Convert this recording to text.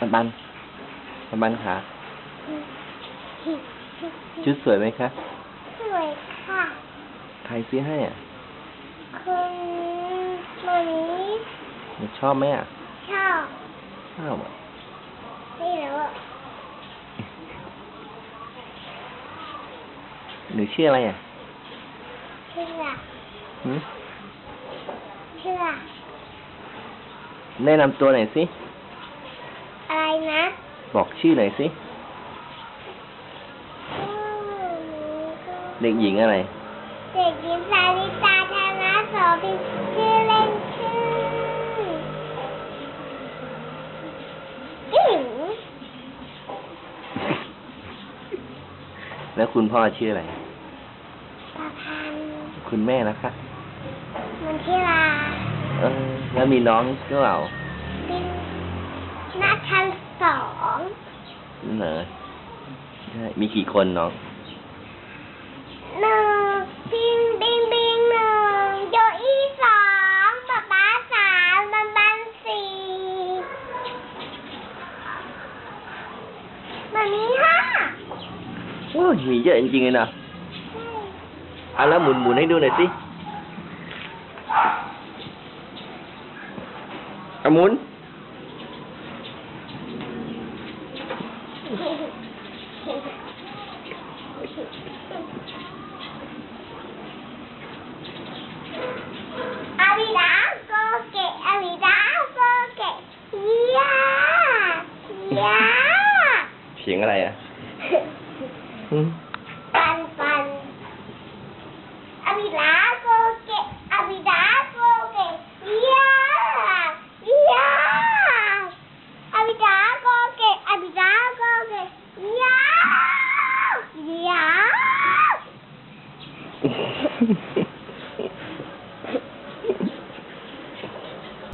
บันปันปันขาชุดสวยไหมคะ สวยค่ะใครซื้อให้อะคุณมามีหนูชอบไหมอะ ชอบชอบอะนี่แล้วอะหนูชื่ออะไรอะเชื่อหืมเชื่อแนะนำตัวหน่อยสิอะไรนะ บอกชื่อหน่อยสิอืมเด็กหญิงอะไร เด็กหญิงสาริตาธนาโสภิชื่อเล่นชื่ออิ๋วแล้วคุณพ่อชื่ออะไรประพันธ์คุณแม่นะคะมันที่ลาเออแล้วมีน้องหรือเปล่าเป็นนักทันสอง เหรอใช่มีกี่คนน้องหนึ่งบิงบิงบิงหนึ่งโยอี้สองป๊าป๊าสามบันบันสี่มันมีห้าโอ้ยมีเยอะจริงๆเลยนะอะแล้วหมุนหมุนให้ดูหน่อยสิอะหมุน อาวิดาโกเกะอาวิดาโกเกะยายา เสียงอะไรอะหืมปันปันอาวิดาโกเกะอาวิดาโกเกะยายาอาวิดาโกเกะอาวิดาโกเกะยายา